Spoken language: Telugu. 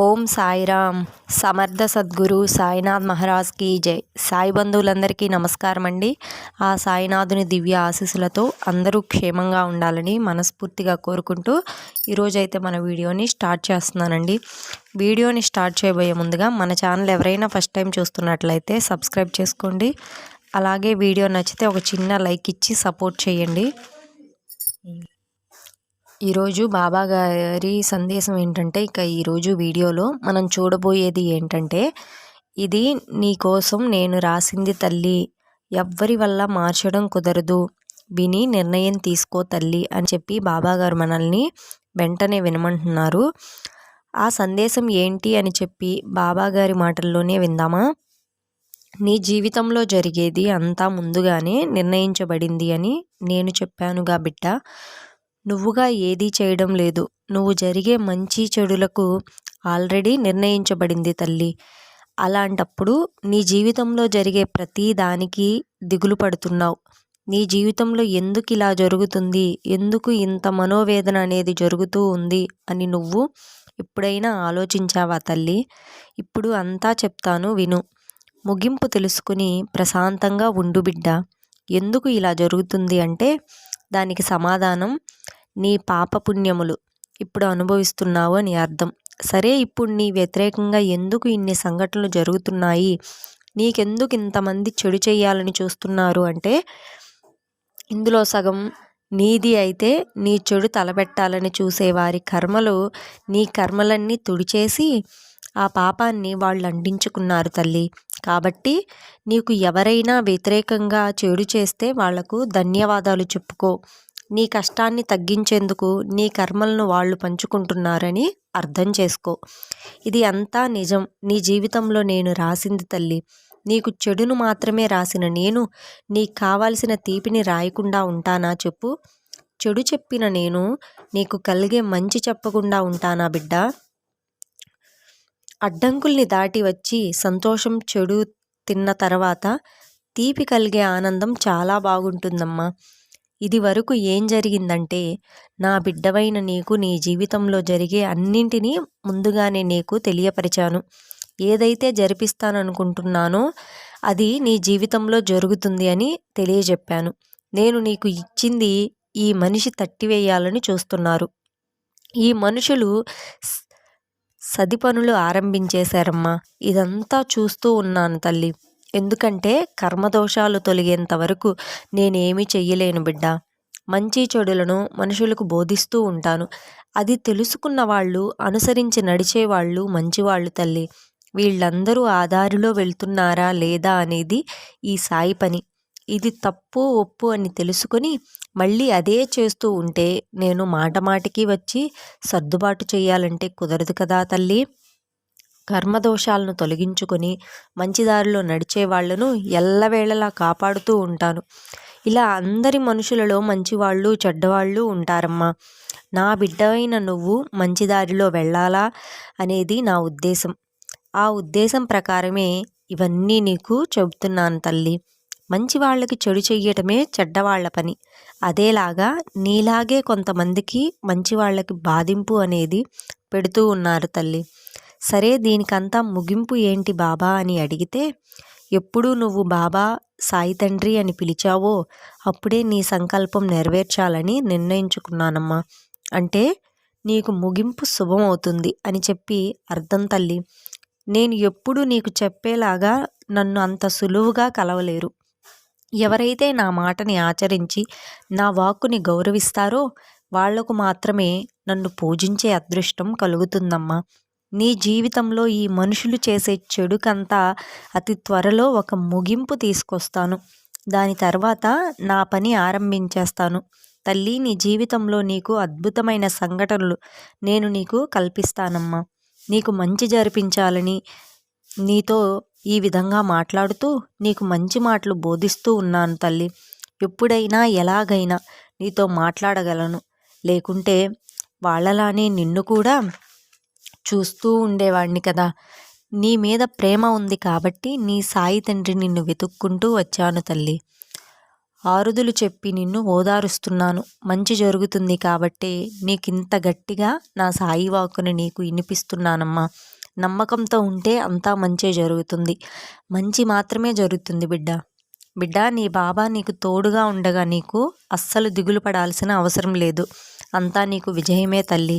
ఓం సాయిరామ్. సమర్థ సద్గురు సాయినాథ్ మహారాజ్కి జై. సాయి బంధువులందరికీ నమస్కారం అండి ఆ సాయినాథుని దివ్య ఆశీస్సులతో అందరూ క్షేమంగా ఉండాలని మనస్ఫూర్తిగా కోరుకుంటూ ఈరోజైతే మన వీడియోని స్టార్ట్ చేస్తున్నానండి. వీడియోని స్టార్ట్ చేయబోయే ముందుగా మన ఛానల్ ఎవరైనా ఫస్ట్ టైం చూస్తున్నట్లయితే సబ్స్క్రైబ్ చేసుకోండి. అలాగే వీడియో నచ్చితే ఒక చిన్న లైక్ ఇచ్చి సపోర్ట్ చేయండి. ఈరోజు బాబా గారి సందేశం ఏంటంటే ఇక ఈరోజు వీడియోలో మనం చూడబోయేది ఏంటంటే ఇది నీ కోసం నేను రాసింది తల్లి. ఎవ్వరి వల్ల మార్చడం కుదరదు. విని నిర్ణయం తీసుకో తల్లి అని చెప్పి బాబా గారు మనల్ని వెంటనే వినమంటున్నారు. ఆ సందేశం ఏంటి అని చెప్పి బాబా గారి మాటల్లోనే విందామా? నీ జీవితంలో జరిగేది అంతా ముందుగానే నిర్ణయించబడింది అని నేను చెప్పానుగా బిడ్డ. నువ్వుగా ఏదీ చేయడం లేదు. నువ్వు జరిగే మంచి చెడులకు ఆల్రెడీ నిర్ణయించబడింది తల్లి. అలాంటప్పుడు నీ జీవితంలో జరిగే ప్రతి దానికి దిగులు పడుతున్నావు. నీ జీవితంలో ఎందుకు ఇలా జరుగుతుంది? ఎందుకు ఇంత మనోవేదన అనేది జరుగుతూ ఉంది? అని నువ్వు ఎప్పుడైనా ఆలోచించావా తల్లి? ఇప్పుడు అంతా చెప్తాను విను. ముగింపు తెలుసుకుని ప్రశాంతంగా ఉండు బిడ్డ. ఎందుకు ఇలా జరుగుతుంది అంటే దానికి సమాధానం నీ పాపపుణ్యములు ఇప్పుడు అనుభవిస్తున్నావు అని అర్థం. సరే ఇప్పుడు నీ వ్యతిరేకంగా ఎందుకు ఇన్ని సంఘటనలు జరుగుతున్నాయి? నీకెందుకు ఇంతమంది చెడు చేయాలని చూస్తున్నారు అంటే ఇందులో సగం నీది అయితే నీ చెడు తలబెట్టాలని చూసేవారి కర్మలు నీ కర్మలన్నీ తుడిచేసి ఆ పాపాన్ని వాళ్ళు అంటించుకున్నారు తల్లి. కాబట్టి నీకు ఎవరైనా వ్యతిరేకంగా చెడు చేస్తే వాళ్ళకు ధన్యవాదాలు చెప్పుకో. నీ కష్టాన్ని తగ్గించేందుకు నీ కర్మలను వాళ్ళు పంచుకుంటున్నారని అర్థం చేసుకో. ఇది అంతా నిజం. నీ జీవితంలో నేను రాసింది తల్లి. నీకు చెడును మాత్రమే రాసిన నేను నీకు కావాల్సిన తీపిని రాయకుండా ఉంటానా చెప్పు. చెడు చెప్పిన నేను నీకు కలిగే మంచి చెప్పకుండా ఉంటానా బిడ్డ? అడ్డంకుల్ని దాటి వచ్చి సంతోషం చెడు తిన్న తర్వాత తీపి కలిగే ఆనందం చాలా బాగుంటుందమ్మా. ఇది వరకు ఏం జరిగిందంటే నా బిడ్డవైన నీకు నీ జీవితంలో జరిగే అన్నింటినీ ముందుగానే నీకు తెలియపరిచాను. ఏదైతే జరిపిస్తాననుకుంటున్నానో అది నీ జీవితంలో జరుగుతుంది అని తెలియజెప్పాను. నేను నీకు ఇచ్చింది ఈ మనిషి తట్టివేయాలని చూస్తున్నారు. ఈ మనుషులు సది పనులు ఆరంభించేశారమ్మా. ఇదంతా చూస్తూ ఉన్నాను తల్లి. ఎందుకంటే కర్మదోషాలు తొలగేంత వరకు నేనేమి చెయ్యలేను బిడ్డ. మంచి చెడులను మనుషులకు బోధిస్తూ ఉంటాను. అది తెలుసుకున్న వాళ్ళు అనుసరించి నడిచేవాళ్ళు మంచివాళ్ళు తల్లి. వీళ్ళందరూ ఆ దారిలో వెళ్తున్నారా లేదా అనేది ఈ సాయి పని. ఇది తప్పు ఒప్పు అని తెలుసుకొని మళ్ళీ అదే చేస్తూ ఉంటే నేను మాట మాటికి వచ్చి సర్దుబాటు చేయాలంటే కుదరదు కదా తల్లి. కర్మదోషాలను తొలగించుకొని మంచిదారిలో నడిచే వాళ్ళను ఎల్లవేళలా కాపాడుతూ ఉంటాను. ఇలా అందరి మనుషులలో మంచివాళ్ళు చెడ్డవాళ్ళు ఉంటారమ్మా. నా బిడ్డవైన నువ్వు మంచిదారిలో వెళ్ళాలా అనేది నా ఉద్దేశం. ఆ ఉద్దేశం ప్రకారమే ఇవన్నీ నీకు చెబుతున్నాను తల్లి. మంచి వాళ్ళకి చెడు చెయ్యటమే చెడ్డవాళ్ళ పని. అదేలాగా నీలాగే కొంతమందికి మంచి వాళ్ళకి బాధింపు అనేది పెడుతూ ఉన్నారు తల్లి. సరే దీనికంతా ముగింపు ఏంటి బాబా అని అడిగితే ఎప్పుడు నువ్వు బాబా సాయి తండ్రి అని పిలిచావో అప్పుడే నీ సంకల్పం నెరవేర్చాలని నిర్ణయించుకున్నానమ్మా. అంటే నీకు ముగింపు శుభమవుతుంది అని చెప్పి అర్థం తల్లి. నేను ఎప్పుడు నీకు చెప్పేలాగా నన్ను అంత సులువుగా కలవలేరు. ఎవరైతే నా మాటని ఆచరించి నా వాక్కుని గౌరవిస్తారో వాళ్ళకు మాత్రమే నన్ను పూజించే అదృష్టం కలుగుతుందమ్మా. నీ జీవితంలో ఈ మనుషులు చేసే చెడుకంతా అతి త్వరలో ఒక ముగింపు తీసుకొస్తాను. దాని తర్వాత నా పని ఆరంభించేస్తాను. తల్లి నీ జీవితంలో నీకు అద్భుతమైన సంఘటనలు నేను నీకు కల్పిస్తానమ్మా. నీకు మంచి జరిపించాలని నీతో ఈ విధంగా మాట్లాడుతూ నీకు మంచి మాటలు బోధిస్తూ ఉన్నాను తల్లి. ఎప్పుడైనా ఎలాగైనా నీతో మాట్లాడగలను. లేకుంటే వాళ్ళలానే నిన్ను కూడా చూస్తూ ఉండేవాడిని కదా. నీ మీద ప్రేమ ఉంది కాబట్టి నీ సాయి తండ్రి నిన్ను వెతుక్కుంటూ వచ్చాను తల్లి. ఆరుదులు చెప్పి నిన్ను ఓదారుస్తున్నాను. మంచి జరుగుతుంది కాబట్టే నీకింత గట్టిగా నా సాయి వాక్కుని నీకు వినిపిస్తున్నానమ్మా నమ్మకంతో ఉంటే అంతా మంచే జరుగుతుంది. మంచి మాత్రమే జరుగుతుంది బిడ్డ. బిడ్డ నీ బాబా నీకు తోడుగా ఉండగా నీకు అస్సలు దిగులు పడాల్సిన అవసరం లేదు. అంతా నీకు విజయమే తల్లి.